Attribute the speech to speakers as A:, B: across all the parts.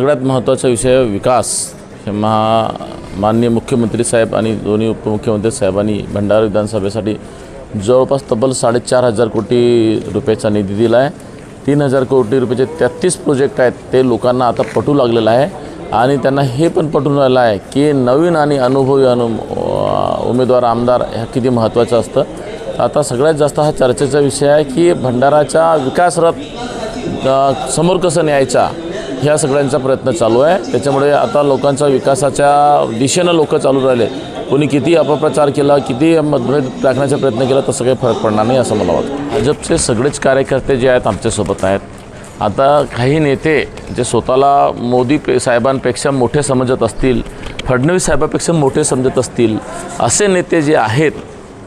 A: सगळ्यात महत्त्वाचा विषय विकास हे महा माननीय मुख्यमंत्री साहेब आणि दोन्ही उपमुख्यमंत्री साहेबांनी भंडारा विधानसभेसाठी जवळपास तब्बल साडेचार हजार कोटी रुपयाचा निधी दिला आहे तीन हजार कोटी रुपयाचे तेहत्तीस प्रोजेक्ट आहेत. ते लोकांना आता पटू लागलेलं आहे आणि त्यांना हे पण पटून राहिलं आहे की नवीन आणि अनुभवी अनु उमेदवार आमदार ह्या किती महत्त्वाचं असतं. आता सगळ्यात जास्त हा चर्चेचा विषय आहे की भंडाराच्या विकासरथ समोर कसं न्यायचा? ह्या सगळ्यांचा प्रयत्न चालू आहे. त्याच्यामुळे आता लोकांचा विकासाच्या दिशेनं लोक चालू राहिले. कोणी किती अपप्रचार केला किती मतभेद टाकण्याचा प्रयत्न केला तसं काही फरक पडणार नाही असं मला वाटतं. भाजपचे सगळेच कार्यकर्ते जे आहेत आमच्यासोबत आहेत. आता काही नेते जे स्वतःला मोदी पे साहेबांपेक्षा मोठे समजत असतील फडणवीस साहेबापेक्षा मोठे समजत असतील असे नेते जे आहेत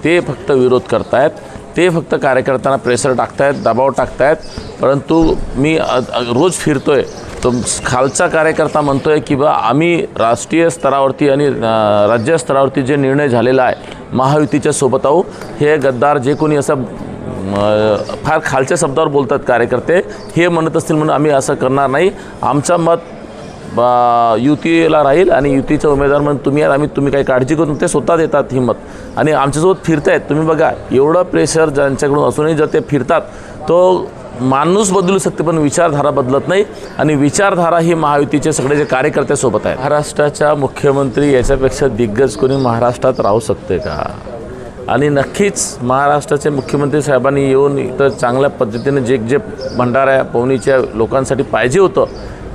A: ते फक्त विरोध करतायत. ते फक्त कार्यकर्त्यांना प्रेशर टाकतायत दबाव टाकतायत. परंतु मी रोज फिरतो रोज फिरतोय. तो खालचा कार्यकर्ता म्हणतो आहे की बा आम्ही राष्ट्रीय स्तरावरती आणि राज्य स्तरावरती जे निर्णय झालेला आहे महायुतीच्या सोबत आहो हे गद्दार जे कोणी असं फार खालच्या शब्दावर बोलतात कार्यकर्ते हे म्हणत असतील म्हणून आम्ही असं करणार नाही. आमचं मत बा युतीला राहील आणि युतीचा उमेदवार म्हणून तुम्ही आम्ही तुम्ही काही काळजी करून ते स्वतः देतात हिंमत. आणि आमच्यासोबत फिरतायत. तुम्ही बघा एवढं प्रेशर ज्यांच्याकडून असूनही जर ते फिरतात तो माणूस बदलू शकते पण विचारधारा बदलत नाही. आणि विचारधारा ही महायुतीचे सगळे जे कार्यकर्त्यासोबत आहे महाराष्ट्राच्या मुख्यमंत्री याच्यापेक्षा दिग्गज कोणी महाराष्ट्रात राहू शकते का? आणि नक्कीच महाराष्ट्राचे मुख्यमंत्री साहेबांनी येऊन इथं चांगल्या पद्धतीने जे जे भंडारा पवनीच्या लोकांसाठी पाहिजे होतं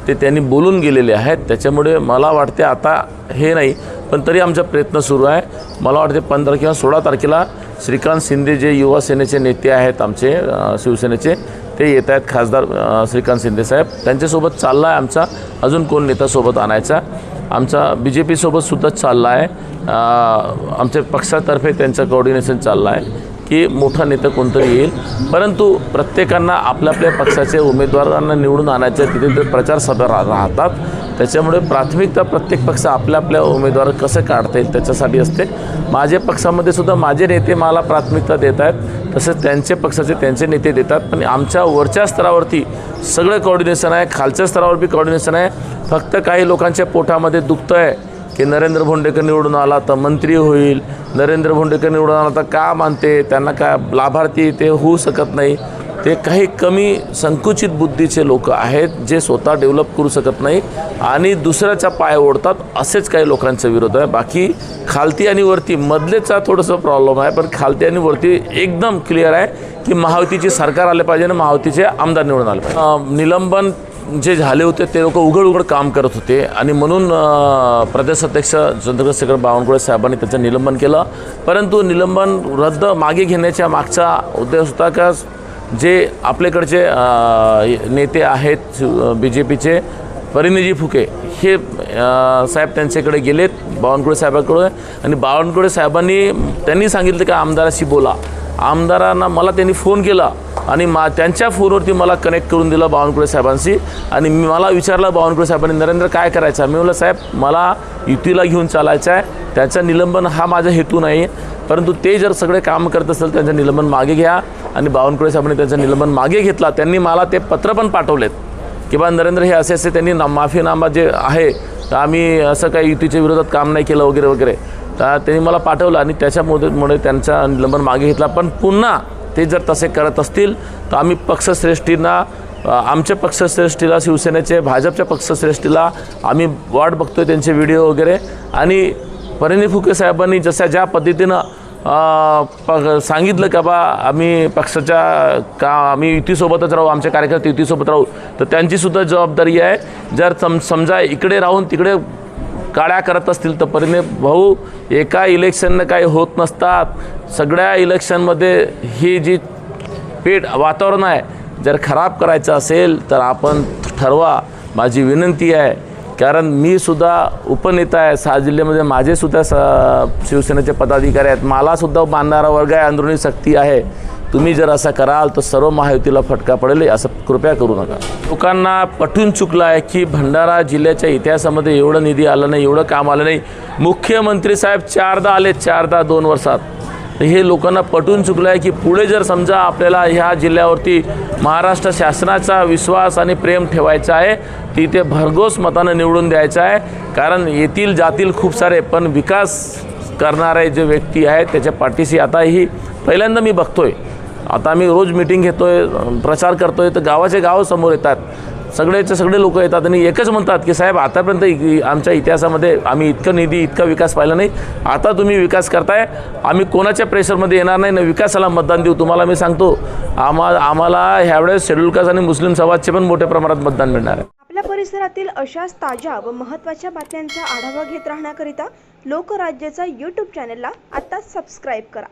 A: ते त्यांनी बोलून गेलेले आहेत. त्याच्यामुळे मला वाटते आता हे नाही पण तरी आमचा प्रयत्न सुरू आहे. मला वाटते पंधरा किंवा सोळा तारखेला श्रीकांत शिंदे जे युवा सेनेचे नेते आहेत आमचे शिवसेनेचे ते येत आहेत. खासदार श्रीकांत शिंदे साहेब. त्यांच्यासोबत चालला आहे आमचा. अजून कोण नेतासोबत आणायचा? आमचा बी जे पीसोबतसुद्धा चालला आहे. आमच्या पक्षातर्फे त्यांचं कोऑर्डिनेशन चाललं आहे. की मोठा नेता कोणतरी येईल. परंतु प्रत्येकांना आपल्या आपल्या पक्षाचे उमेदवारांना निवडून आणायचे तिथे ते प्रचारसभा रा राहतात. त्याच्यामुळे प्राथमिकता प्रत्येक पक्ष आपल्या आपल्या उमेदवार कसं काढता येईल त्याच्यासाठी असते. माझ्या पक्षामध्ये सुद्धा माझे नेते मला प्राथमिकता देत आहेत तसेच त्यांचे पक्षाचे त्यांचे नेते देतात पण आमच्या वरच्या स्तरावरती सगळं कॉर्डिनेशन आहे खालच्या स्तरावर बी कॉर्डिनेशन आहे. फक्त काही लोकांच्या पोटामध्ये दुखतं आहे की नरेंद्र भोंडेकर निवडून आला तर मंत्री होईल. नरेंद्र भोंडेकर निवडून आला तर का मानते? त्यांना काय लाभार्थी ते होऊ शकत नाही. ते काही कमी संकुचित बुद्धीचे लोक आहेत जे स्वतः डेव्हलप करू शकत नाही आणि दुसऱ्याचा पाय ओढतात असेच काही लोकांचा विरोध आहे. बाकी खालती आणि वरती मधलेचा थोडंसं प्रॉब्लेम आहे पण खालती आणि वरती एकदम क्लिअर आहे की महावतीचे सरकार आले पाहिजे आणि महायुतीचे आमदार निवडून आले पाहिजे. निलंबन जे झाले होते ते लोक उघड उघड काम करत होते. आणि म्हणून प्रदेशाध्यक्ष चंद्रशेखर बावनकुळे साहेबांनी त्याचं निलंबन केलं. परंतु निलंबन रद्द मागे घेण्याच्या मागचा उद्देश होता का? जे आपल्याकडचे नेते आहेत बी जे पीचे परिणिजी फुके हे साहेब त्यांच्याकडे गेलेत बावनकुळे साहेबाकडे आणि बावनकुळे साहेबांनी त्यांनी सांगितलं की आमदाराशी बोला. आमदारांना मला त्यांनी फोन केला. आणि मा त्यांच्या फोनवरती मला कनेक्ट करून दिलं बावनकुळे साहेबांशी. आणि मी मला विचारलं बावनकुळे साहेबांनी नरेंद्र काय करायचं? मी म्हटलं साहेब मला युतीला घेऊन चालायचं आहे त्याचं निलंबन हा माझा हेतू नाही. परंतु ते जर सगळे काम करत असेल त्यांचं निलंबन मागे घ्या. आणि बावनकुळे साहेबांनी त्यांचं निलंबन मागे घेतला. त्यांनी मला ते पत्र पण पाठवलेत. की बा नरेंद्र हे असे असे त्यांनी ना माफीनामा जे आहे तर आम्ही असं काही युतीच्या विरोधात काम नाही केलं वगैरे वगैरे. तर त्यांनी मला पाठवलं आणि त्याच्यामुळे त्यांचा निलंबन मागे घेतला. पण पुन्हा ते जर तसे करत असतील तर आम्ही पक्षश्रेष्ठींना आमच्या पक्षश्रेष्ठीला शिवसेनेचे भाजपच्या पक्षश्रेष्ठीला आम्ही वाट बघतोय त्यांचे व्हिडिओ वगैरे. आणि परिणी फुके साहेबांनी जशा ज्या पद्धतीनं प सांगितलं का बा आम्ही पक्षाच्या का आम्ही युतीसोबतच राहू आमच्या कार्यकर्ते युतीसोबत राहू तर त्यांचीसुद्धा जबाबदारी आहे. जर सम समजा इकडे राहून तिकडे काळ्या करत असतील तर परिणे भाऊ एका इलेक्शननं काही होत नसतात. सगळ्या इलेक्शनमध्ये ही जी पेट वातावरण आहे जर खराब करायचं असेल तर आपण ठरवा. माझी विनंती आहे कारण मी सुद्धा उपनेता आहे. सहा जिल्ह्यामध्ये माझे सुद्धा स शिवसेनेचे पदाधिकारी आहेत. मलासुद्धा बांधणारा वर्ग आहे अंदरुणी सक्ती आहे. तुम्ही जर असं कराल तर सर्व महायुतीला फटका पडेल असं कृपया करू नका. लोकांना पटून चुकलं आहे की भंडारा जिल्ह्याच्या इतिहासामध्ये एवढं निधी आलं नाही एवढं काम आलं नाही. मुख्यमंत्री साहेब चारदा आले चारदा दोन वर्षात. हे लोकांना पटून चुकलं आहे की पुढे जर समजा आपल्याला ह्या जिल्ह्यावरती महाराष्ट्र शासनाचा विश्वास आणि प्रेम ठेवायचा आहे तिथे भरघोस मतानं निवडून द्यायचं आहे. कारण येथील जातील खूप सारे पण विकास करणारे जे व्यक्ती आहेत त्याच्या पाठीशी आता ही पहिल्यांदा मी बघतो आहे आता आम्ही रोज मिटिंग आहे प्रचार करतो आहे तर गावाचे गाव समोर येतात. सगळेचे सगळे लोक येतात आणि एकच म्हणतात की साहेब आतापर्यंत इ- आमच्या इतिहासामध्ये आम्ही इतकं निधी इतका विकास पाहिला नाही. आता तुम्ही विकास करताय. आम्ही कोणाच्या प्रेशरमध्ये येणार नाही. ना विकासाला मतदान देऊ. तुम्हाला मी सांगतो आम्हा आम्हाला ह्यावेळेस शेड्यूल कास्ट आणि मुस्लिम समाजचे पण मोठ्या प्रमाणात मतदान मिळणार आहे.
B: आपल्या परिसरातील अशाच ताज्या व महत्त्वाच्या बातम्यांचा आढावा घेत राहण्याकरिता लोकराज्याचा यूट्यूब चॅनलला आत्ताच सबस्क्राईब करा.